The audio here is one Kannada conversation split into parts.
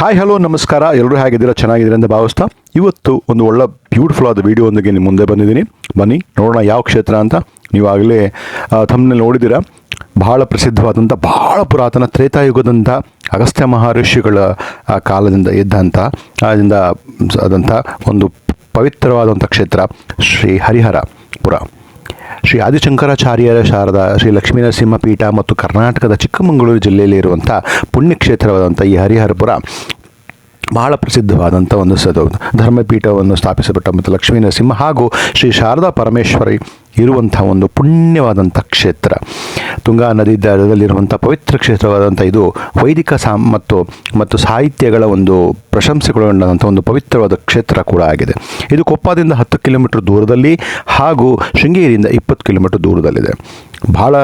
ಹಾಯ್ ಹಲೋ ನಮಸ್ಕಾರ. ಎಲ್ಲರೂ ಹೇಗಿದ್ದೀರಾ? ಚೆನ್ನಾಗಿದ್ದೀರಾ ಅಂತ ಭಾವಿಸ್ತಾ ಇವತ್ತು ಒಂದು ಒಳ್ಳೆ ಬ್ಯೂಟಿಫುಲ್ ಆದ ವಿಡಿಯೋ ಒಂದಿಗೆ ನಿಮ್ಮ ಮುಂದೆ ಬಂದಿದ್ದೀನಿ. ಬನ್ನಿ, ನೋಡೋಣ ಯಾವ ಕ್ಷೇತ್ರ ಅಂತ. ನೀವಾಗಲೇ ತಮ್ಮಲ್ಲಿ ನೋಡಿದ್ದೀರಾ. ಬಹಳ ಪ್ರಸಿದ್ಧವಾದಂಥ ಬಹಳ ಪುರಾತನ ತ್ರೇತಾಯುಗದಂಥ ಅಗಸ್ತ್ಯ ಮಹರ್ಷಿಗಳ ಕಾಲದಿಂದ ಇದ್ದಂಥ ಅದರಿಂದ ಆದಂಥ ಒಂದು ಪವಿತ್ರವಾದಂಥ ಕ್ಷೇತ್ರ, ಶ್ರೀ ಹರಿಹರಪುರ ಶ್ರೀ ಆದಿಶಂಕರಾಚಾರ್ಯರ ಶಾರದಾ ಶ್ರೀ ಲಕ್ಷ್ಮೀನರಸಿಂಹ ಪೀಠ ಮತ್ತು ಕರ್ನಾಟಕದ ಚಿಕ್ಕಮಗಳೂರು ಜಿಲ್ಲೆಯಲ್ಲಿ ಇರುವಂಥ ಪುಣ್ಯಕ್ಷೇತ್ರವಾದಂಥ ಈ ಹರಿಹರಪುರ ಬಹಳ ಪ್ರಸಿದ್ಧವಾದಂಥ ಒಂದು ಸದು ಧರ್ಮಪೀಠವನ್ನು ಸ್ಥಾಪಿಸಿಬಿಟ್ಟ ಮತ್ತು ಲಕ್ಷ್ಮೀ ನರಸಿಂಹ ಹಾಗೂ ಶ್ರೀ ಶಾರದಾ ಪರಮೇಶ್ವರಿ ಇರುವಂಥ ಒಂದು ಪುಣ್ಯವಾದಂಥ ಕ್ಷೇತ್ರ. ತುಂಗಾ ನದಿ ದಡದಲ್ಲಿರುವಂಥ ಪವಿತ್ರ ಕ್ಷೇತ್ರವಾದಂಥ ಇದು ವೈದಿಕ ಸಾ ಮತ್ತು ಮತ್ತು ಸಾಹಿತ್ಯಗಳ ಒಂದು ಪ್ರಶಂಸೆಗೊಳಗೊಂಡಂಥ ಒಂದು ಪವಿತ್ರವಾದ ಕ್ಷೇತ್ರ ಕೂಡ ಆಗಿದೆ. ಇದು ಕೊಪ್ಪದಿಂದ ಹತ್ತು ಕಿಲೋಮೀಟರ್ ದೂರದಲ್ಲಿ ಹಾಗೂ ಶೃಂಗೇರಿಯಿಂದ ಇಪ್ಪತ್ತು ಕಿಲೋಮೀಟರ್ ದೂರದಲ್ಲಿದೆ. ಬಹಳ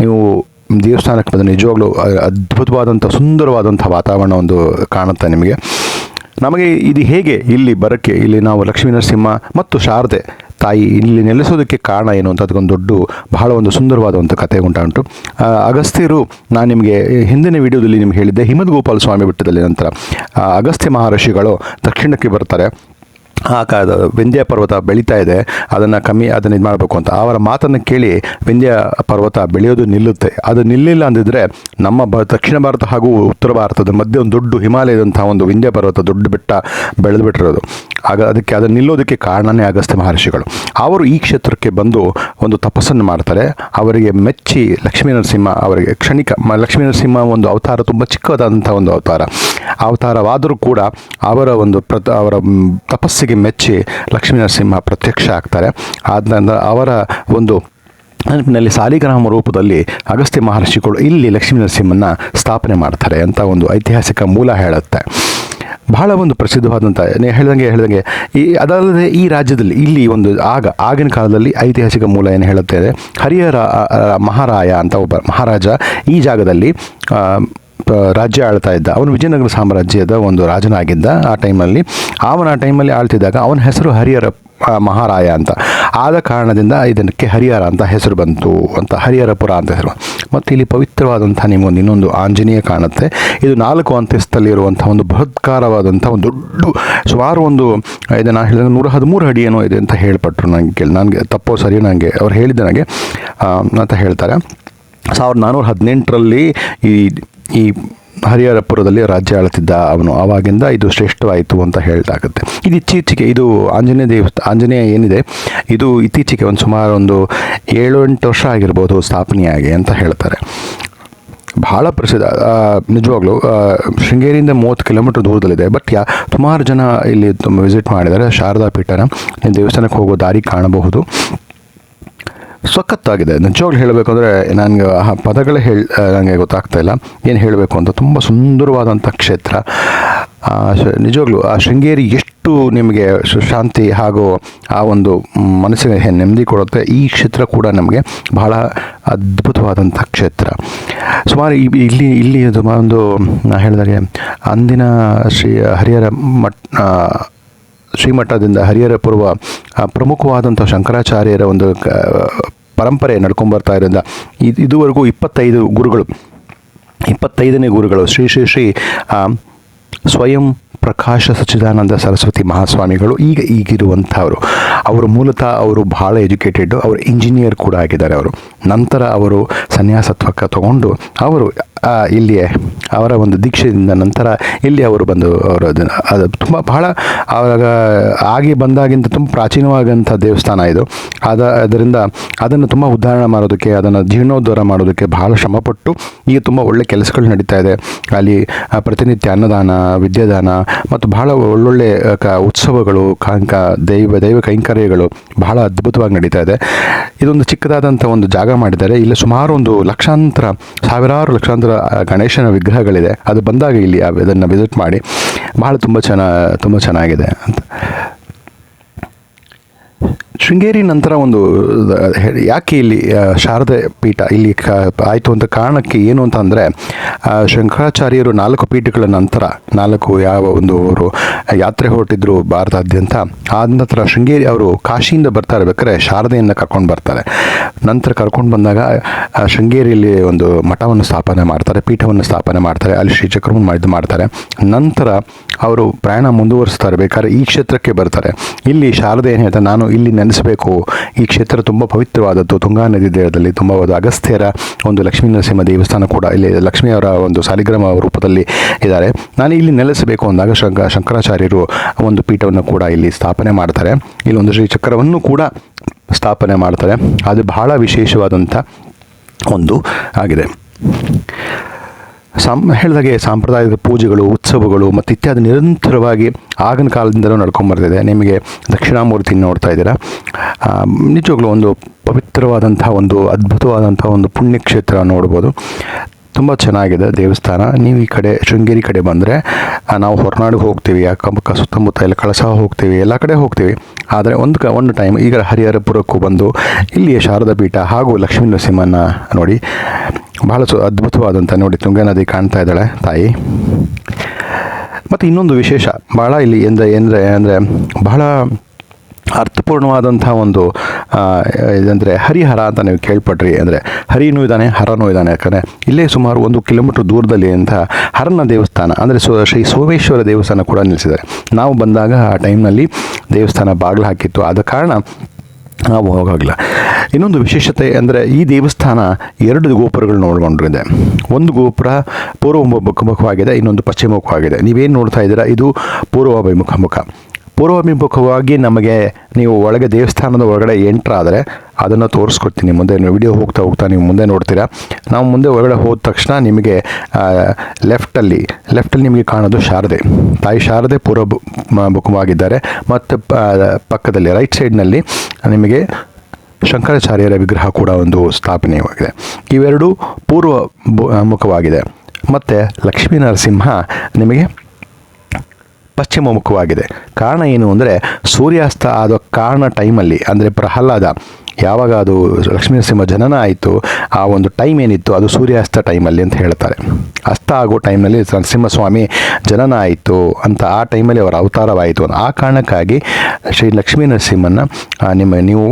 ನೀವು ದೇವಸ್ಥಾನಕ್ಕೆ ಬಂದ ನಿಜವಾಗ್ಲೂ ಅದ್ಭುತವಾದಂಥ ಸುಂದರವಾದಂಥ ವಾತಾವರಣ ಒಂದು ಕಾಣುತ್ತೆ ನಿಮಗೆ. ನಮಗೆ ಇದು ಹೇಗೆ ಇಲ್ಲಿ ಬರೋಕ್ಕೆ, ಇಲ್ಲಿ ನಾವು ಲಕ್ಷ್ಮೀ ನರಸಿಂಹ ಮತ್ತು ಶಾರದೆ ತಾಯಿ ಇಲ್ಲಿ ನೆಲೆಸೋದಕ್ಕೆ ಕಾರಣ ಏನು ಅಂತ ಅದಕ್ಕೊಂದು ದೊಡ್ಡ, ಬಹಳ ಒಂದು ಸುಂದರವಾದಂಥ ಕಥೆ ಉಂಟಾ ಉಂಟು ಅಗಸ್ತ್ಯರು ನಾನು ನಿಮಗೆ ಹಿಂದಿನ ವಿಡಿಯೋದಲ್ಲಿ ನಿಮ್ಗೆ ಹೇಳಿದ್ದೆ ಹಿಮದ್ ಗೋಪಾಲ ಸ್ವಾಮಿ ಬೆಟ್ಟದಲ್ಲಿ ನಂತರ ಅಗಸ್ತ್ಯ ಮಹರ್ಷಿಗಳು ದಕ್ಷಿಣಕ್ಕೆ ಬರ್ತಾರೆ. ಆ ಕಾಲದ ವಿಂಧ್ಯ ಪರ್ವತ ಬೆಳೀತಾ ಇದೆ, ಅದನ್ನು ಕಮ್ಮಿ, ಅದನ್ನು ಇದು ಮಾಡಬೇಕು ಅಂತ. ಅವರ ಮಾತನ್ನು ಕೇಳಿ ವಿಂಧ್ಯ ಪರ್ವತ ಬೆಳೆಯೋದು ನಿಲ್ಲುತ್ತೆ. ಅದು ನಿಲ್ಲಿಲ್ಲ ಅಂದಿದ್ರೆ ನಮ್ಮ ಬ, ದಕ್ಷಿಣ ಭಾರತ ಹಾಗೂ ಉತ್ತರ ಭಾರತದ ಮಧ್ಯೆ ಒಂದು ದೊಡ್ಡ ಹಿಮಾಲಯದಂತಹ ಒಂದು ವಿಂಧ್ಯ ಪರ್ವತ ದೊಡ್ಡ ಬೆಟ್ಟ ಬೆಳೆದು ಬಿಟ್ಟಿರೋದು ಆಗ ಅದಕ್ಕೆ ಅದನ್ನು ನಿಲ್ಲೋದಕ್ಕೆ ಕಾರಣನೇ ಅಗಸ್ತ್ಯ ಮಹರ್ಷಿಗಳು. ಅವರು ಈ ಕ್ಷೇತ್ರಕ್ಕೆ ಬಂದು ಒಂದು ತಪಸ್ಸನ್ನು ಮಾಡ್ತಾರೆ. ಅವರಿಗೆ ಮೆಚ್ಚಿ ಲಕ್ಷ್ಮೀ ನರಸಿಂಹ ಅವರಿಗೆ ಕ್ಷಣಿಕ ಲಕ್ಷ್ಮೀ ನರಸಿಂಹ ಒಂದು ಅವತಾರ, ತುಂಬ ಚಿಕ್ಕದಾದಂಥ ಒಂದು ಅವತಾರ. ಅವತಾರವಾದರೂ ಕೂಡ ಅವರ ಒಂದು ಪ್ರತ ಅವರ ತಪಸ್ಸಿಗೆ ಮೆಚ್ಚಿ ಲಕ್ಷ್ಮೀ ನರಸಿಂಹ ಪ್ರತ್ಯಕ್ಷ ಆಗ್ತಾರೆ. ಆದ ನಂತರ ಅವರ ಒಂದು ನೆನಪಿನಲ್ಲಿ ಸಾಲಿಗ್ರಾಮ ರೂಪದಲ್ಲಿ ಅಗಸ್ತ್ಯ ಮಹರ್ಷಿಗಳು ಇಲ್ಲಿ ಲಕ್ಷ್ಮೀ ನರಸಿಂಹನ ಸ್ಥಾಪನೆ ಮಾಡ್ತಾರೆ ಅಂತ ಒಂದು ಐತಿಹಾಸಿಕ ಮೂಲ ಹೇಳುತ್ತೆ. ಬಹಳ ಒಂದು ಪ್ರಸಿದ್ಧವಾದಂಥ ಹೇಳ್ದಂಗೆ ಹೇಳ್ದಂಗೆ, ಈ ಅದಲ್ಲದೆ ಈ ರಾಜ್ಯದಲ್ಲಿ ಇಲ್ಲಿ ಒಂದು ಆಗ, ಆಗಿನ ಕಾಲದಲ್ಲಿ ಐತಿಹಾಸಿಕ ಮೂಲ ಏನು ಹೇಳುತ್ತೇವೆ ಹರಿಹರ ಮಹಾರಾಯ ಅಂತ ಒಬ್ಬ ಮಹಾರಾಜ ಈ ಜಾಗದಲ್ಲಿ ರಾಜ್ಯ ಆಳ್ತಾ ಇದ್ದ. ಅವನು ವಿಜಯನಗರ ಸಾಮ್ರಾಜ್ಯದ ಒಂದು ರಾಜನಾಗಿದ್ದ ಆ ಟೈಮಲ್ಲಿ ಅವನ ಆ ಟೈಮಲ್ಲಿ ಆಳ್ತಿದ್ದಾಗ ಅವನ ಹೆಸರು ಹರಿಹರ ಮಹಾರಾಯ ಅಂತ. ಆದ ಕಾರಣದಿಂದ ಇದಕ್ಕೆ ಹರಿಹರ ಅಂತ ಹೆಸರು ಬಂತು ಅಂತ ಹರಿಹರಪುರ ಅಂತ ಹೆಸರು. ಮತ್ತು ಇಲ್ಲಿ ಪವಿತ್ರವಾದಂಥ ನಿಮಗೊಂದು ಇನ್ನೊಂದು ಆಂಜನೇಯ ಕಾಣುತ್ತೆ. ಇದು ನಾಲ್ಕು ಅಂತಸ್ತಲ್ಲಿರುವಂಥ ಒಂದು ಬೃಹತ್ಕಾರವಾದಂಥ ಒಂದು ದೊಡ್ಡ, ಸುಮಾರು ಒಂದು, ಇದು ನಾನು ಹೇಳಿದಾಗ ನೂರ ಹದಿಮೂರು ಅಡಿ ಏನೋ ಇದೆ ಅಂತ ಹೇಳ್ಪಟ್ರು ನನಗೆ ಕೇಳಿ. ನನಗೆ ತಪ್ಪೋ ಸರಿ ನನಗೆ, ಅವ್ರು ಹೇಳಿದ ನನಗೆ ಅಂತ ಹೇಳ್ತಾರೆ. ಸಾವಿರದ ನಾನ್ನೂರ ಹದಿನೆಂಟರಲ್ಲಿ ಈ ಈ ಹರಿಹರಪುರದಲ್ಲಿ ರಾಜ್ಯ ಆಳುತ್ತಿದ್ದ ಅವನು. ಆವಾಗಿಂದ ಇದು ಶ್ರೇಷ್ಠವಾಯಿತು ಅಂತ ಹೇಳ್ತಾಗುತ್ತೆ ಇದು ಇತ್ತೀಚೆಗೆ ಇದು ಆಂಜನೇಯ ದೇವಸ್ಥಾನ ಆಂಜನೇಯ ಏನಿದೆ, ಇದು ಇತ್ತೀಚೆಗೆ ಒಂದು ಸುಮಾರು ಒಂದು ಏಳು ಎಂಟು ವರ್ಷ ಆಗಿರ್ಬೋದು ಸ್ಥಾಪನೆಯಾಗಿ ಅಂತ ಹೇಳ್ತಾರೆ. ಬಹಳ ಪ್ರಸಿದ್ಧ ನಿಜವಾಗ್ಲೂ ಶೃಂಗೇರಿಯಿಂದ ಮೂವತ್ತು ಕಿಲೋಮೀಟರ್ ದೂರದಲ್ಲಿದೆ. ಬಟ್ ಯಾ, ಸುಮಾರು ಜನ ಇಲ್ಲಿ ವಿಸಿಟ್ ಮಾಡಿದ್ದಾರೆ. ಶಾರದಾ ಪೀಠನ ದೇವಸ್ಥಾನಕ್ಕೆ ಹೋಗೋ ದಾರಿ ಕಾಣಬಹುದು. ಸಖತ್ತಾಗಿದೆ. ನಿಜವಾಗ್ಲೂ ಹೇಳಬೇಕಂದ್ರೆ ನನಗೆ ಆ ಪದಗಳೇ ಹೇಳಿ ನನಗೆ ಗೊತ್ತಾಗ್ತಾ ಇಲ್ಲ. ಏನು ಹೇಳಬೇಕು ಅಂತ ತುಂಬ ಸುಂದರವಾದಂಥ ಕ್ಷೇತ್ರ. ನಿಜವಾಗ್ಲು, ಆ, ಶೃಂಗೇರಿ ಎಷ್ಟು ನಿಮಗೆ ಶಾಂತಿ ಹಾಗೂ ಆ ಒಂದು ಮನಸ್ಸಿಗೆ ನೆಮ್ಮದಿ ಕೊಡುತ್ತೆ, ಈ ಕ್ಷೇತ್ರ ಕೂಡ ನಮಗೆ ಬಹಳ ಅದ್ಭುತವಾದಂಥ ಕ್ಷೇತ್ರ. ಸುಮಾರು ಇಲ್ಲಿ ಇಲ್ಲಿ ಸುಮಾರು ಒಂದು ಹೇಳಿದಾಗೆ ಅಂದಿನ ಶ್ರೀ, ಹರಿಹರ ಮಠ ಶ್ರೀಮಠದಿಂದ ಹರಿಹರ ಪೂರ್ವ ಪ್ರಮುಖವಾದಂಥ ಶಂಕರಾಚಾರ್ಯರ ಒಂದು ಪರಂಪರೆ ನಡ್ಕೊಂಬರ್ತಾ ಇರೋದ್ರಿಂದ ಇದು ಇದುವರೆಗೂ ಇಪ್ಪತ್ತೈದು ಗುರುಗಳು, ಇಪ್ಪತ್ತೈದನೇ ಗುರುಗಳು ಶ್ರೀ ಶ್ರೀ ಶ್ರೀ ಸ್ವಯಂ ಪ್ರಕಾಶ ಸಚ್ಚಿದಾನಂದ ಸರಸ್ವತಿ ಮಹಾಸ್ವಾಮಿಗಳು, ಈಗ ಈಗಿರುವಂಥವರು. ಅವರು ಮೂಲತಃ ಅವರು ಭಾಳ ಎಜುಕೇಟೆಡ್, ಅವರು ಇಂಜಿನಿಯರ್ ಕೂಡ ಆಗಿದ್ದಾರೆ ಅವರು. ನಂತರ ಅವರು ಸನ್ಯಾಸತ್ವಕ್ಕೆ ತಗೊಂಡು ಅವರು ಇಲ್ಲಿಯೇ ಅವರ ಒಂದು ದೀಕ್ಷೆಯಿಂದ ನಂತರ ಇಲ್ಲಿ ಅವರು ಬಂದು ಅವರು ಅದು ತುಂಬ ಬಹಳ ಆವಾಗ ಆಗಿ ಬಂದಾಗಿಂತ ತುಂಬ ಪ್ರಾಚೀನವಾದಂಥ ದೇವಸ್ಥಾನ ಇದು. ಅದ ಅದರಿಂದ ಅದನ್ನು ತುಂಬ ಉದ್ಧಾರಣೆ ಮಾಡೋದಕ್ಕೆ, ಅದನ್ನು ಜೀರ್ಣೋದ್ಧಾರ ಮಾಡೋದಕ್ಕೆ ಬಹಳ ಶ್ರಮಪಟ್ಟು ಈಗ ತುಂಬ ಒಳ್ಳೆ ಕೆಲಸಗಳು ನಡೀತಾ ಇದೆ. ಅಲ್ಲಿ ಪ್ರತಿನಿತ್ಯ ಅನ್ನದಾನ, ವಿದ್ಯಾದಾನ ಮತ್ತು ಬಹಳ ಒಳ್ಳೊಳ್ಳೆ ಕ, ಉತ್ಸವಗಳು, ಕಾಂಕ, ದೈವ ದೈವ ಕೈಂಕರ್ಯಗಳು ಬಹಳ ಅದ್ಭುತವಾಗಿ ನಡೀತಾ ಇದೆ. ಇದೊಂದು ಚಿಕ್ಕದಾದಂಥ ಒಂದು ಜಾಗ ಮಾಡಿದ್ದಾರೆ. ಇಲ್ಲಿ ಸುಮಾರು ಒಂದು ಲಕ್ಷಾಂತರ, ಸಾವಿರಾರು ಲಕ್ಷಾಂತರ ಗಣೇಶನ ಗಣೇಶನ ವಿಗ್ರಹಗಳಿದೆ ಅದು ಬಂದಾಗ ಇಲ್ಲಿ ಅದನ್ನು ವಿಸಿಟ್ ಮಾಡಿ. ಬಹಳ ತುಂಬ ಚೆನ್ನ ತುಂಬ ಚೆನ್ನಾಗಿದೆ ಅಂತ. ಶೃಂಗೇರಿ ನಂತರ ಒಂದು ಯಾಕೆ ಇಲ್ಲಿ ಶಾರದೆ ಪೀಠ ಇಲ್ಲಿ ಆಯಿತು ಅಂತ ಕಾರಣಕ್ಕೆ ಏನು ಅಂತ ಅಂದರೆ ಶಂಕರಾಚಾರ್ಯರು ನಾಲ್ಕು ಪೀಠಗಳ ನಂತರ, ನಾಲ್ಕು ಯಾವ ಒಂದು ಅವರು ಯಾತ್ರೆ ಹೊರಟಿದ್ರು ಭಾರತಾದ್ಯಂತ. ಆದ ನಂತರ ಶೃಂಗೇರಿ ಅವರು ಕಾಶಿಯಿಂದ ಬರ್ತಾ ಇರ್ಬೇಕಾದ್ರೆ ಶಾರದೆಯನ್ನು ಕರ್ಕೊಂಡು ಬರ್ತಾರೆ. ನಂತರ ಕರ್ಕೊಂಡು ಬಂದಾಗ ಶೃಂಗೇರಿಯಲ್ಲಿ ಒಂದು ಮಠವನ್ನು ಸ್ಥಾಪನೆ ಮಾಡ್ತಾರೆ, ಪೀಠವನ್ನು ಸ್ಥಾಪನೆ ಮಾಡ್ತಾರೆ, ಅಲ್ಲಿ ಶ್ರೀ ಮಾಡಿದ್ದು ಮಾಡ್ತಾರೆ. ನಂತರ ಅವರು ಪ್ರಯಾಣ ಮುಂದುವರಿಸ್ತಾರೆ, ಬೇಕಾದ್ರೆ ಈ ಕ್ಷೇತ್ರಕ್ಕೆ ಬರ್ತಾರೆ. ಇಲ್ಲಿ ಶಾರದೆ ಏನು ಹೇಳ್ತಾರೆ, ನಾನು ಇಲ್ಲಿ ನೆನೆಸಬೇಕು ಈ ಕ್ಷೇತ್ರ ತುಂಬ ಪವಿತ್ರವಾದದ್ದು. ತುಂಗಾ ನದಿ ತೀರದಲ್ಲಿ ತುಂಬ ಅಗಸ್ತ್ಯರ ಒಂದು ಲಕ್ಷ್ಮೀ ನರಸಿಂಹ ದೇವಸ್ಥಾನ ಕೂಡ ಇಲ್ಲಿ ಲಕ್ಷ್ಮಿಯವರ ಒಂದು ಸಾಲಿಗ್ರಾಮ ರೂಪದಲ್ಲಿ ಇದ್ದಾರೆ. ನಾನು ಇಲ್ಲಿ ನೆಲೆಸಬೇಕು ಅಂದಾಗ ಶಂಕ, ಶಂಕರಾಚಾರ್ಯರು ಒಂದು ಪೀಠವನ್ನು ಕೂಡ ಇಲ್ಲಿ ಸ್ಥಾಪನೆ ಮಾಡ್ತಾರೆ. ಇಲ್ಲಿ ಒಂದು ಶ್ರೀ ಚಕ್ರವನ್ನು ಕೂಡ ಸ್ಥಾಪನೆ ಮಾಡ್ತಾರೆ. ಅದು ಬಹಳ ವಿಶೇಷವಾದಂಥ ಒಂದು ಆಗಿದೆ. ಸಾಮ್ ಹೇಳಿದಾಗೆ ಸಾಂಪ್ರದಾಯಿಕ ಪೂಜೆಗಳು, ಉತ್ಸವಗಳು ಮತ್ತು ಇತ್ಯಾದಿ ನಿರಂತರವಾಗಿ ಆಗಿನ ಕಾಲದಿಂದಲೂ ನಡ್ಕೊಂಬರ್ತಿದೆ ನಿಮಗೆ ದಕ್ಷಿಣಾಮೂರ್ತಿ ನೋಡ್ತಾ ಇದ್ದೀರಾ? ನಿಜವಾಗ್ಲೂ ಒಂದು ಪವಿತ್ರವಾದಂಥ ಒಂದು ಅದ್ಭುತವಾದಂಥ ಒಂದು ಪುಣ್ಯಕ್ಷೇತ್ರ ನೋಡ್ಬೋದು. ತುಂಬ ಚೆನ್ನಾಗಿದೆ ದೇವಸ್ಥಾನ. ನೀವು ಈ ಕಡೆ ಶೃಂಗೇರಿ ಕಡೆ ಬಂದರೆ ನಾವು ಹೊರನಾಡಿಗೆ ಹೋಗ್ತೀವಿ ಅಕ್ಕಪಕ್ಕ ಸುತ್ತಮುತ್ತ ಎಲ್ಲ ಕಳಸ ಹೋಗ್ತೀವಿ, ಎಲ್ಲ ಕಡೆ ಹೋಗ್ತೀವಿ. ಆದರೆ ಒಂದು ಕ, ಒಂದು ಟೈಮ್ ಈಗ ಹರಿಹರಪುರಕ್ಕೂ ಬಂದು, ಇಲ್ಲಿಯ ಶಾರದಾ ಪೀಠ ಹಾಗೂ ಲಕ್ಷ್ಮೀ ನರಸಿಂಹನ ನೋಡಿ, ಬಹಳ ಸು ಅದ್ಭುತವಾದಂಥ ನೋಡಿ ತುಂಗಾ ನದಿ ಕಾಣ್ತಾ ಇದ್ದಾಳೆ ತಾಯಿ. ಮತ್ತು ಇನ್ನೊಂದು ವಿಶೇಷ ಭಾಳ ಇಲ್ಲಿ ಎಂದರೆ ಎಂದರೆ, ಅಂದರೆ ಬಹಳ ಅರ್ಥಪೂರ್ಣವಾದಂಥ ಒಂದು ಇದಂದರೆ ಹರಿಹರ ಅಂತ ನೀವು ಕೇಳ್ಪಟ್ರಿ. ಅಂದರೆ ಹರಿನೂ ಇದ್ದಾನೆ, ಹರನೂ ಇದ್ದಾನೆ ಯಾಕಂದರೆ ಇಲ್ಲೇ ಸುಮಾರು ಒಂದು ಕಿಲೋಮೀಟ್ರ್ ದೂರದಲ್ಲಿ ಅಂತ ಹರನ ದೇವಸ್ಥಾನ, ಅಂದರೆ ಸೊ, ಶ್ರೀ ಸೋಮೇಶ್ವರ ದೇವಸ್ಥಾನ ಕೂಡ ನಿಲ್ಲಿಸಿದ್ದಾರೆ ನಾವು ಬಂದಾಗ ಆ ಟೈಮ್ನಲ್ಲಿ ದೇವಸ್ಥಾನ ಬಾಗಿಲು ಹಾಕಿತ್ತು. ಆದ ಕಾರಣ ನಾವು ಹೋಗಾಗಲ್ಲ. ಇನ್ನೊಂದು ವಿಶೇಷತೆ ಅಂದರೆ ಈ ದೇವಸ್ಥಾನ ಎರಡು ಗೋಪುರಗಳು ನೋಡ್ಕೊಂಡಿದೆ. ಒಂದು ಗೋಪುರ ಪೂರ್ವ ಮುಖವಾಗಿದೆ, ಇನ್ನೊಂದು ಪಶ್ಚಿಮ ಮುಖವಾಗಿದೆ. ನೀವೇನು ನೋಡ್ತಾ ಇದ್ದೀರಾ? ಇದು ಪೂರ್ವಾಭಿಮುಖ ಮುಖ. ಪೂರ್ವಾಭಿಮುಖವಾಗಿ ನಮಗೆ ನೀವು ಒಳಗೆ ದೇವಸ್ಥಾನದ ಒಳಗಡೆ ಎಂಟ್ರಾದರೆ ಅದನ್ನು ತೋರಿಸ್ಕೊಡ್ತೀನಿ. ಮುಂದೆ ವಿಡಿಯೋ ಹೋಗ್ತಾ ಹೋಗ್ತಾ ನೀವು ಮುಂದೆ ನೋಡ್ತೀರಾ. ನಾವು ಮುಂದೆ ಒಳಗಡೆ ಹೋದ ತಕ್ಷಣ ನಿಮಗೆ ಲೆಫ್ಟಲ್ಲಿ ಲೆಫ್ಟಲ್ಲಿ ನಿಮಗೆ ಕಾಣೋದು ಶಾರದೆ. ತಾಯಿ ಶಾರದೆ ಪೂರ್ವ ಮುಖವಾಗಿದ್ದಾರೆ ಮತ್ತು ಪಕ್ಕದಲ್ಲಿ ರೈಟ್ ಸೈಡ್ನಲ್ಲಿ ನಿಮಗೆ ಶಂಕರಾಚಾರ್ಯರ ವಿಗ್ರಹ ಕೂಡ ಒಂದು ಸ್ಥಾಪನೆಯಾಗಿದೆ. ಇವೆರಡೂ ಪೂರ್ವ ಮುಖವಾಗಿದೆ ಮತ್ತು ಲಕ್ಷ್ಮೀ ನರಸಿಂಹ ನಿಮಗೆ ಪಶ್ಚಿಮ ಮುಖವಾಗಿದೆ ಕಾರಣ ಏನು ಅಂದರೆ, ಸೂರ್ಯಾಸ್ತ ಆದ ಕಾರಣ ಟೈಮಲ್ಲಿ, ಅಂದರೆ ಪ್ರಹ್ಲಾದ, ಯಾವಾಗ ಅದು ಲಕ್ಷ್ಮೀ ನರಸಿಂಹ ಜನನ ಆಯಿತು, ಆ ಒಂದು ಟೈಮ್ ಏನಿತ್ತು, ಅದು ಸೂರ್ಯಾಸ್ತ ಟೈಮಲ್ಲಿ ಅಂತ ಹೇಳ್ತಾರೆ. ಅಸ್ತ ಆಗೋ ಟೈಮ್ನಲ್ಲಿ ನರಸಿಂಹಸ್ವಾಮಿ ಜನನ ಆಯಿತು ಅಂತ ಆ ಟೈಮಲ್ಲಿ ಅವರ ಅವತಾರವಾಯಿತು. ಆ ಕಾರಣಕ್ಕಾಗಿ ಶ್ರೀ ಲಕ್ಷ್ಮೀ ನರಸಿಂಹನ ನಿಮ್ಮ, ನೀವು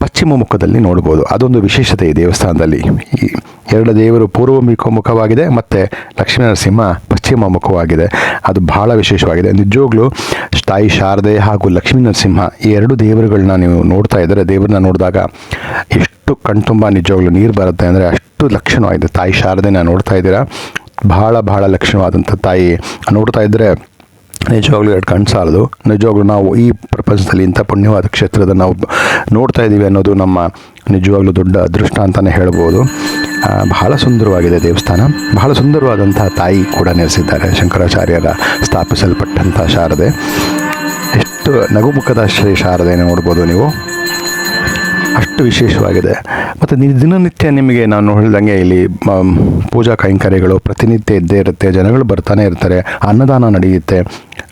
ಪಶ್ಚಿಮ ಮುಖದಲ್ಲಿ ನೋಡ್ಬೋದು. ಅದೊಂದು ವಿಶೇಷತೆ ಈ ದೇವಸ್ಥಾನದಲ್ಲಿ. ಎರಡು ದೇವರು ಪೂರ್ವ ಮುಖವಾಗಿದೆ ಮತ್ತು ಲಕ್ಷ್ಮೀ ನರಸಿಂಹ ಪಶ್ಚಿಮ ಮುಖವಾಗಿದೆ. ಅದು ಬಹಳ ವಿಶೇಷವಾಗಿದೆ. ನಿಜವಾಗ್ಲೂ ತಾಯಿ ಶಾರದೆ ಹಾಗೂ ಲಕ್ಷ್ಮೀ ನರಸಿಂಹ ಈ ಎರಡು ದೇವರುಗಳನ್ನ ನೀವು ನೋಡ್ತಾ ಇದ್ದರೆ, ದೇವ್ರನ್ನ ನೋಡಿದಾಗ ಎಷ್ಟು ಕಣ್ತುಂಬ ನಿಜವಾಗ್ಲೂ ನೀರು ಬರುತ್ತೆ ಅಂದರೆ ಅಷ್ಟು ಲಕ್ಷಣವಾಗಿದೆ. ತಾಯಿ ಶಾರದೆನ ನೋಡ್ತಾ ಇದ್ದೀರಾ? ಬಹಳ ಬಹಳ ಲಕ್ಷಣವಾದಂಥ ತಾಯಿ. ನೋಡ್ತಾ ಇದ್ದರೆ ನಿಜವಾಗ್ಲೂ ಎರಡು ಕಣ್ಣು ಸಾಲದು ನಿಜವಾಗ್ಲೂ ನಾವು ಈ ಪ್ರಪಂಚದಲ್ಲಿ ಇಂಥ ಪುಣ್ಯವಾದ ಕ್ಷೇತ್ರದ ನಾವು ನೋಡ್ತಾ ಇದ್ದೀವಿ ಅನ್ನೋದು ನಮ್ಮ ನಿಜವಾಗ್ಲೂ ದೊಡ್ಡ ಅದೃಷ್ಟ ಅಂತಲೇ ಹೇಳ್ಬೋದು. ಬಹಳ ಸುಂದರವಾಗಿದೆ ದೇವಸ್ಥಾನ. ಬಹಳ ಸುಂದರವಾದಂಥ ತಾಯಿ ಕೂಡ ನೆಲೆಸಿದ್ದಾರೆ. ಶಂಕರಾಚಾರ್ಯರ ಸ್ಥಾಪಿಸಲ್ಪಟ್ಟಂಥ ಶಾರದೆ. ಎಷ್ಟು ನಗುಮುಖದ ಶ್ರೀ ಶಾರದೆಯನ್ನು ನೋಡ್ಬೋದು ನೀವು. ಅಷ್ಟು ವಿಶೇಷವಾಗಿದೆ. ಮತ್ತು ದಿನನಿತ್ಯ ನಿಮಗೆ ನಾನು ಹೇಳಿದಂಗೆ ಇಲ್ಲಿ ಪೂಜಾ ಕೈಂಕರ್ಯಗಳು, ಪ್ರತಿನಿತ್ಯ ಇದ್ದೇ ಇರುತ್ತೆ, ಜನಗಳು ಬರ್ತಾನೆ ಇರ್ತಾರೆ, ಅನ್ನದಾನ ನಡೆಯುತ್ತೆ.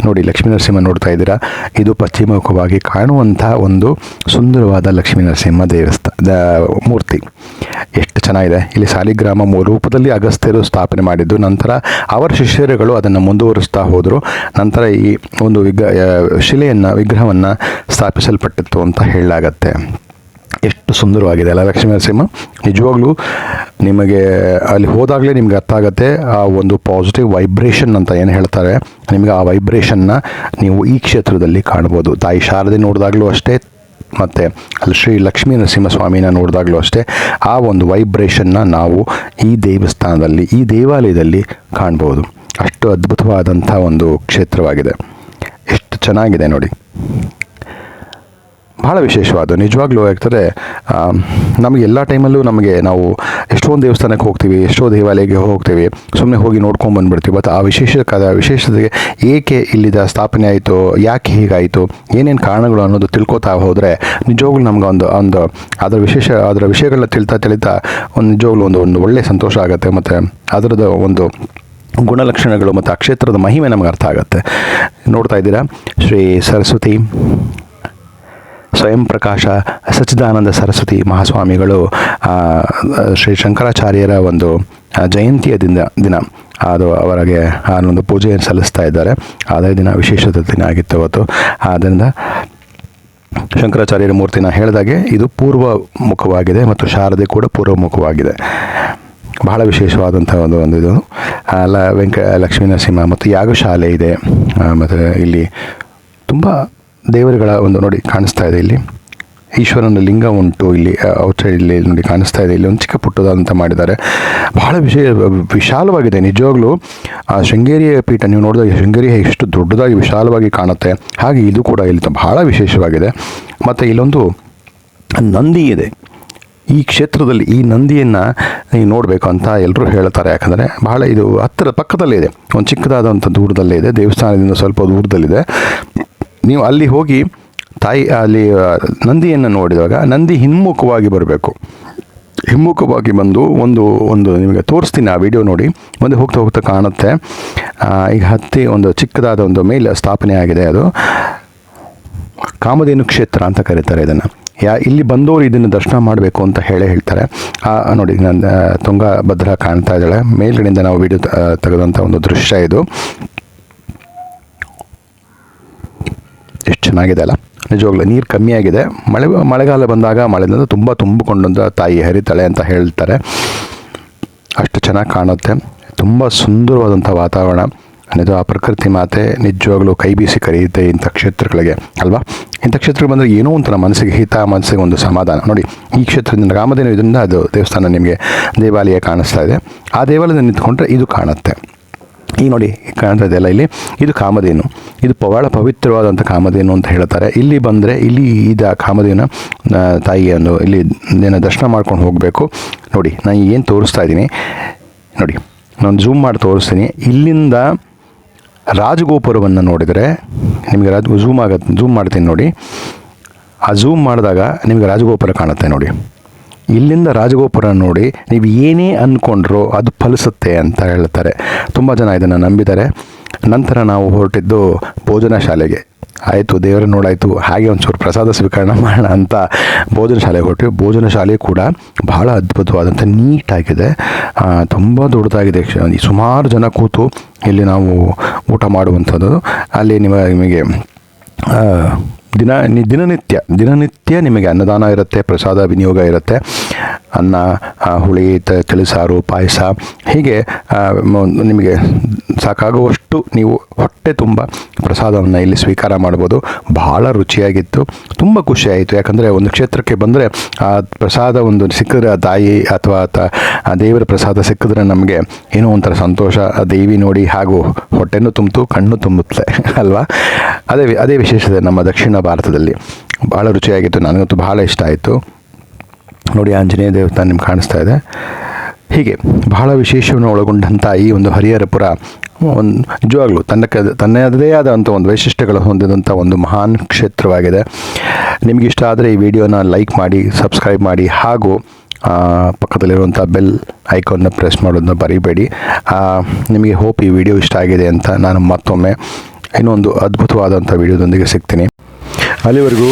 ನೋಡಿ, ಲಕ್ಷ್ಮೀ ನರಸಿಂಹ ನೋಡ್ತಾ ಇದ್ದೀರಾ? ಇದು ಪಶ್ಚಿಮಮುಖವಾಗಿ ಕಾಣುವಂಥ ಒಂದು ಸುಂದರವಾದ ಲಕ್ಷ್ಮೀ ನರಸಿಂಹ ದೇವಸ್ಥಾನ ಮೂರ್ತಿ. ಎಷ್ಟು ಚೆನ್ನಾಗಿದೆ. ಇಲ್ಲಿ ಸಾಲಿಗ್ರಾಮ ರೂಪದಲ್ಲಿ ಅಗಸ್ತ್ಯರು ಸ್ಥಾಪನೆ ಮಾಡಿದ್ದು, ನಂತರ ಅವರ ಶಿಷ್ಯರುಗಳು ಅದನ್ನು ಮುಂದುವರಿಸ್ತಾ ಹೋದರು. ನಂತರ ಈ ಒಂದು ವಿಗ್ರ ಶಿಲೆಯನ್ನು, ವಿಗ್ರಹವನ್ನು ಸ್ಥಾಪಿಸಲ್ಪಟ್ಟಿತ್ತು ಅಂತ ಹೇಳಲಾಗತ್ತೆ. ಎಷ್ಟು ಸುಂದರವಾಗಿದೆ ಅಲ್ಲ ಲಕ್ಷ್ಮೀ ನರಸಿಂಹ? ನಿಜವಾಗ್ಲೂ ನಿಮಗೆ ಅಲ್ಲಿ ಹೋದಾಗಲೇ ನಿಮ್ಗೆ ಅರ್ಥ ಆಗುತ್ತೆ ಆ ಒಂದು ಪಾಸಿಟಿವ್ ವೈಬ್ರೇಷನ್ ಅಂತ ಏನು ಹೇಳ್ತಾರೆ, ನಿಮಗೆ ಆ ವೈಬ್ರೇಷನ್ನ ನೀವು ಈ ಕ್ಷೇತ್ರದಲ್ಲಿ ಕಾಣ್ಬೋದು. ತಾಯಿ ಶಾರದೆ ನೋಡಿದಾಗಲೂ ಅಷ್ಟೇ, ಮತ್ತು ಅಲ್ಲಿ ಶ್ರೀ ಲಕ್ಷ್ಮೀ ನರಸಿಂಹ ಸ್ವಾಮಿನ ನೋಡಿದಾಗಲೂ ಅಷ್ಟೇ, ಆ ಒಂದು ವೈಬ್ರೇಷನ್ನ ನಾವು ಈ ದೇವಸ್ಥಾನದಲ್ಲಿ, ಈ ದೇವಾಲಯದಲ್ಲಿ ಕಾಣ್ಬೋದು. ಅಷ್ಟು ಅದ್ಭುತವಾದಂಥ ಒಂದು ಕ್ಷೇತ್ರವಾಗಿದೆ. ಎಷ್ಟು ಚೆನ್ನಾಗಿದೆ ನೋಡಿ. ಭಾಳ ವಿಶೇಷವಾದ ನಿಜವಾಗ್ಲೂ ಯಾಕಂದರೆ ನಮಗೆ ಎಲ್ಲ ಟೈಮಲ್ಲೂ ನಮಗೆ ನಾವು ಎಷ್ಟೊಂದು ದೇವಸ್ಥಾನಕ್ಕೆ ಹೋಗ್ತೀವಿ, ಎಷ್ಟೋ ದೇವಾಲಯಕ್ಕೆ ಹೋಗ್ತೀವಿ ಸುಮ್ಮನೆ ಹೋಗಿ ನೋಡ್ಕೊಂಡು ಬಂದುಬಿಡ್ತೀವಿ. ಬಟ್ ಆ ವಿಶೇಷ ಕದ ವಿಶೇಷತೆಗೆ ಏಕೆ ಇಲ್ಲಿದ ಸ್ಥಾಪನೆ ಆಯಿತು, ಯಾಕೆ ಹೀಗಾಯಿತು, ಏನೇನು ಕಾರಣಗಳು ಅನ್ನೋದು ತಿಳ್ಕೊತಾ ಹೋದರೆ ನಿಜವಾಗ್ಲೂ ನಮ್ಗೆ ಒಂದು ಒಂದು ಅದರ ವಿಶೇಷ, ಅದರ ವಿಷಯಗಳನ್ನ ತಿಳ್ತಾ ತಿಳಿತಾ ಒಂದು ನಿಜವಾಗ್ಲೂ ಒಂದು ಒಂದು ಒಳ್ಳೆಯ ಸಂತೋಷ ಆಗುತ್ತೆ. ಮತ್ತು ಅದರದ್ದು ಒಂದು ಗುಣಲಕ್ಷಣಗಳು ಮತ್ತು ಆ ಕ್ಷೇತ್ರದ ಮಹಿಮೆ ನಮಗೆ ಅರ್ಥ ಆಗುತ್ತೆ. ನೋಡ್ತಾ ಇದ್ದೀರಾ? ಶ್ರೀ ಸರಸ್ವತಿ ಸ್ವಯಂ ಪ್ರಕಾಶ, ಸಚ್ಚಿದಾನಂದ ಸರಸ್ವತಿ ಮಹಾಸ್ವಾಮಿಗಳು ಶ್ರೀ ಶಂಕರಾಚಾರ್ಯರ ಒಂದು ಜಯಂತಿಯ ದಿನ ದಿನ, ಅದು ಅವರಿಗೆ ಒಂದು ಪೂಜೆಯನ್ನು ಸಲ್ಲಿಸ್ತಾ ಇದ್ದಾರೆ. ಅದೇ ದಿನ ವಿಶೇಷದ ದಿನ ಆಗಿತ್ತು ಅವತ್ತು. ಆದ್ದರಿಂದ ಶಂಕರಾಚಾರ್ಯರ ಮೂರ್ತಿನ ಹೇಳಿದಾಗೆ ಇದು ಪೂರ್ವ ಮುಖವಾಗಿದೆ ಮತ್ತು ಶಾರದೆ ಕೂಡ ಪೂರ್ವ ಮುಖವಾಗಿದೆ ಬಹಳ ವಿಶೇಷವಾದಂಥ ಒಂದು ಒಂದು ಇದು. ಲ, ವೆಂಕ ಲಕ್ಷ್ಮೀ ನರಸಿಂಹ ಮತ್ತು ಯಾಗಶಾಲೆ ಇದೆ. ಮತ್ತು ಇಲ್ಲಿ ತುಂಬ ದೇವರುಗಳ ಒಂದು ನೋಡಿ ಕಾಣಿಸ್ತಾ ಇದೆ ಇಲ್ಲಿ. ಈಶ್ವರನ ಲಿಂಗ ಉಂಟು ಇಲ್ಲಿ ಔಟ್ಸೈಡ್ ಇಲ್ಲಿ ನೋಡಿ ಕಾಣಿಸ್ತಾ ಇದೆ. ಇಲ್ಲಿ ಒಂದು ಚಿಕ್ಕ ಪುಟ್ಟದಂತ ಮಾಡಿದ್ದಾರೆ. ಬಹಳ ವಿಶೇಷ ವಿಶಾಲವಾಗಿದೆ. ನಿಜವಾಗ್ಲೂ, ಆ, ಶೃಂಗೇರಿಯ ಪೀಠ ನೀವು ನೋಡಿದಾಗ ಶೃಂಗೇರಿ ಎಷ್ಟು ದೊಡ್ಡದಾಗಿ ವಿಶಾಲವಾಗಿ ಕಾಣುತ್ತೆ. ಹಾಗೆ ಇದು ಕೂಡ ಇಲ್ಲಿ ಬಹಳ ವಿಶೇಷವಾಗಿದೆ. ಮತ್ತು ಇಲ್ಲೊಂದು ನಂದಿ ಇದೆ. ಈ ಕ್ಷೇತ್ರದಲ್ಲಿ ಈ ನಂದಿಯನ್ನು ನೀವು ನೋಡಬೇಕು ಅಂತ ಎಲ್ಲರೂ ಹೇಳ್ತಾರೆ. ಯಾಕಂದರೆ ಬಹಳ ಇದು ಹತ್ತಿರ ಪಕ್ಕದಲ್ಲೇ ಇದೆ. ಒಂದು ಚಿಕ್ಕದಾದಂಥ ದೂರದಲ್ಲೇ ಇದೆ. ದೇವಸ್ಥಾನದಿಂದ ಸ್ವಲ್ಪ ದೂರದಲ್ಲಿದೆ. ನೀವು ಅಲ್ಲಿ ಹೋಗಿ ತಾಯಿ ಅಲ್ಲಿ ನಂದಿಯನ್ನು ನೋಡಿದಾಗ ನಂದಿ ಹಿಮ್ಮುಖವಾಗಿ ಬರಬೇಕು. ಹಿಮ್ಮುಖವಾಗಿ ಬಂದು ಒಂದು ಒಂದು ನಿಮಗೆ ತೋರಿಸ್ತೀನಿ ಆ ವಿಡಿಯೋ ನೋಡಿ. ಮುಂದೆ ಹೋಗ್ತಾ ಹೋಗ್ತಾ ಕಾಣುತ್ತೆ. ಈಗ ಹತ್ತಿ ಒಂದು ಚಿಕ್ಕದಾದ ಒಂದು ಮೇಲೆ ಸ್ಥಾಪನೆ ಆಗಿದೆ ಅದು. ಕಾಮಧೇನು ಕ್ಷೇತ್ರ ಅಂತ ಕರೀತಾರೆ ಇದನ್ನು. ಯಾ ಇಲ್ಲಿ ಬಂದವರು ಇದನ್ನು ದರ್ಶನ ಮಾಡಬೇಕು ಅಂತ ಹೇಳೇ ಹೇಳ್ತಾರೆ. ಆ, ನೋಡಿ ನನ್ನ ತುಂಗಭದ್ರಾ ಕಾಣ್ತಾ ಇದ್ದಾಳೆ. ಮೇಲ್ಗಡೆಯಿಂದ ನಾವು ವಿಡಿಯೋ ತೆಗೆದಂಥ ಒಂದು ದೃಶ್ಯ ಇದು. ಎಷ್ಟು ಚೆನ್ನಾಗಿದೆ ಅಲ್ಲ? ನಿಜವಾಗ್ಲೂ ನೀರು ಕಮ್ಮಿಯಾಗಿದೆ. ಮಳೆ, ಮಳೆಗಾಲ ಬಂದಾಗ ಮಳೆಯಿಂದ ತುಂಬ ತುಂಬಿಕೊಂಡಂತ ತಾಯಿ ಹರಿತಾಳೆ ಅಂತ ಹೇಳ್ತಾರೆ. ಅಷ್ಟು ಚೆನ್ನಾಗಿ ಕಾಣುತ್ತೆ. ತುಂಬ ಸುಂದರವಾದಂಥ ವಾತಾವರಣ. ಅನ್ನೋದು ಆ ಪ್ರಕೃತಿ ಮಾತೆ ನಿಜವಾಗ್ಲೂ ಕೈ ಬೀಸಿ ಕರೆಯುತ್ತೆ ಇಂಥ ಕ್ಷೇತ್ರಗಳಿಗೆ, ಅಲ್ವಾ? ಇಂಥ ಕ್ಷೇತ್ರಕ್ಕೆ ಬಂದರೆ ಏನೋ ಒಂಥರ ಮನಸ್ಸಿಗೆ ಹಿತ, ಮನಸ್ಸಿಗೆ ಒಂದು ಸಮಾಧಾನ. ನೋಡಿ, ಈ ಕ್ಷೇತ್ರದಿಂದ ರಾಮದೇನು ಇದರಿಂದ ಅದು ದೇವಸ್ಥಾನ ನಿಮಗೆ ದೇವಾಲಯ ಕಾಣಿಸ್ತಾ ಇದೆ. ಆ ದೇವಾಲಯದಲ್ಲಿ ನಿಂತ್ಕೊಂಡ್ರೆ ಇದು ಕಾಣುತ್ತೆ. ಈಗ ನೋಡಿ ಕಾಣ್ತಾ ಇದೆಯಲ್ಲ ಇಲ್ಲಿ? ಇದು ಕಾಮಧೇನು. ಇದು ಬಹಳ ಪವಿತ್ರವಾದಂಥ ಕಾಮಧೇನು ಅಂತ ಹೇಳ್ತಾರೆ. ಇಲ್ಲಿ ಬಂದರೆ ಇಲ್ಲಿ ಇದು ಕಾಮಧೇನ ತಾಯಿಯನ್ನು ಇಲ್ಲಿ ದಿನ ದರ್ಶನ ಮಾಡ್ಕೊಂಡು ಹೋಗಬೇಕು. ನೋಡಿ, ನಾನು ಏನು ತೋರಿಸ್ತಾ ಇದ್ದೀನಿ? ನೋಡಿ, ನಾನು ಝೂಮ್ ಮಾಡಿ ತೋರಿಸ್ತೀನಿ. ಇಲ್ಲಿಂದ ರಾಜಗೋಪುರವನ್ನು ನೋಡಿದರೆ ನಿಮಗೆ ರಾಜ ಝೂಮ್ ಆಗತ್ತೆ ಝೂಮ್ ಮಾಡ್ತೀನಿ ನೋಡಿ. ಆ ಝೂಮ್ ಮಾಡಿದಾಗ ನಿಮಗೆ ರಾಜಗೋಪುರ ಕಾಣುತ್ತೆ ನೋಡಿ. ಇಲ್ಲಿಂದ ರಾಜಗೋಪುರ ನೋಡಿ ನೀವು ಏನೇ ಅಂದ್ಕೊಂಡ್ರು ಅದು ಫಲಿಸುತ್ತೆ ಅಂತ ಹೇಳ್ತಾರೆ. ತುಂಬ ಜನ ಇದನ್ನು ನಂಬಿದ್ದಾರೆ. ನಂತರ ನಾವು ಹೊರಟಿದ್ದು ಭೋಜನ ಶಾಲೆಗೆ. ಆಯಿತು ದೇವರ ನೋಡಾಯಿತು. ಹಾಗೆ ಒಂಚೂರು ಪ್ರಸಾದ ಸ್ವೀಕರಣ ಮಾಡೋಣ ಅಂತ ಭೋಜನ ಶಾಲೆಗೆ ಹೊರಟಿವಿ. ಭೋಜನ ಶಾಲೆ ಕೂಡ ಬಹಳ ಅದ್ಭುತವಾದಂಥ ನೀಟಾಗಿದೆ. ತುಂಬ ದೊಡ್ಡದಾಗಿದೆ. ಸುಮಾರು ಜನ ಕೂತು ಇಲ್ಲಿ ನಾವು ಊಟ ಮಾಡುವಂಥದ್ದು. ಅಲ್ಲಿ ನಿಮಗೆ ದಿನ ದಿನನಿತ್ಯ ದಿನನಿತ್ಯ ನಿಮಗೆ ಅನ್ನದಾನ ಇರುತ್ತೆ ಪ್ರಸಾದ ವಿನಿಯೋಗ ಇರುತ್ತೆ. ಅನ್ನ ಹುಳಿ, ತ- ತಿಳಿಸಾರು, ಪಾಯಸ, ಹೀಗೆ ನಿಮಗೆ ಸಾಕಾಗುವಷ್ಟು ನೀವು ಹೊಟ್ಟೆ ತುಂಬ ಪ್ರಸಾದವನ್ನು ಇಲ್ಲಿ ಸ್ವೀಕಾರ ಮಾಡ್ಬೋದು ಬಹಳ ರುಚಿಯಾಗಿತ್ತು, ತುಂಬ ಖುಷಿಯಾಯಿತು. ಯಾಕಂದರೆ ಒಂದು ಕ್ಷೇತ್ರಕ್ಕೆ ಬಂದರೆ ಆ ಪ್ರಸಾದ ಒಂದು ಸಿಕ್ಕಿದ್ರೆ ಆ ತಾಯಿ ಅಥವಾ ಆ ದೇವರ ಪ್ರಸಾದ ಸಿಕ್ಕಿದ್ರೆ ನಮಗೆ ಏನೋ ಒಂಥರ ಸಂತೋಷ. ಆ ದೇವಿ ನೋಡಿ ಹಾಗೂ ಹೊಟ್ಟೆನೂ ತುಂಬಿತು, ಕಣ್ಣು ತುಂಬುತ್ತೆ, ಅಲ್ವಾ? ಅದೇ ಅದೇ ವಿಶೇಷತೆ ನಮ್ಮ ದಕ್ಷಿಣ ಭಾರತದಲ್ಲಿ. ಭಾಳ ರುಚಿಯಾಗಿತ್ತು, ನನಗಂತೂ ಭಾಳ ಇಷ್ಟ ಆಯಿತು. ನೋಡಿ ಆಂಜನೇಯ ದೇವಸ್ಥಾನ ನಿಮ್ಗೆ ಕಾಣಿಸ್ತಾ ಇದೆ. ಹೀಗೆ ಬಹಳ ವಿಶೇಷವನ್ನು ಒಳಗೊಂಡಂಥ ಈ ಒಂದು ಹರಿಹರಪುರ ಒಂದು ನಿಜವಾಗ್ಲೂ ತನ್ನ ತನ್ನದೇ ಆದಂಥ ಒಂದು ವೈಶಿಷ್ಟ್ಯಗಳು ಹೊಂದಿದಂಥ ಒಂದು ಮಹಾನ್ ಕ್ಷೇತ್ರವಾಗಿದೆ. ನಿಮಗೆ ಇಷ್ಟ ಆದರೆ ಈ ವಿಡಿಯೋನ ಲೈಕ್ ಮಾಡಿ, ಸಬ್ಸ್ಕ್ರೈಬ್ ಮಾಡಿ, ಹಾಗೂ ಪಕ್ಕದಲ್ಲಿರುವಂಥ ಬೆಲ್ ಐಕಾನ್ನ ಪ್ರೆಸ್ ಮಾಡೋದನ್ನ ಬರಿಬೇಡಿ. ನಿಮಗೆ ಹೋಪ್ ಈ ವಿಡಿಯೋ ಇಷ್ಟ ಆಗಿದೆ ಅಂತ ನಾನು ಮತ್ತೊಮ್ಮೆ ಇನ್ನೊಂದು ಅದ್ಭುತವಾದಂಥ ವಿಡಿಯೋದೊಂದಿಗೆ ಸಿಗ್ತೀನಿ. ಅಲ್ಲಿವರೆಗೂ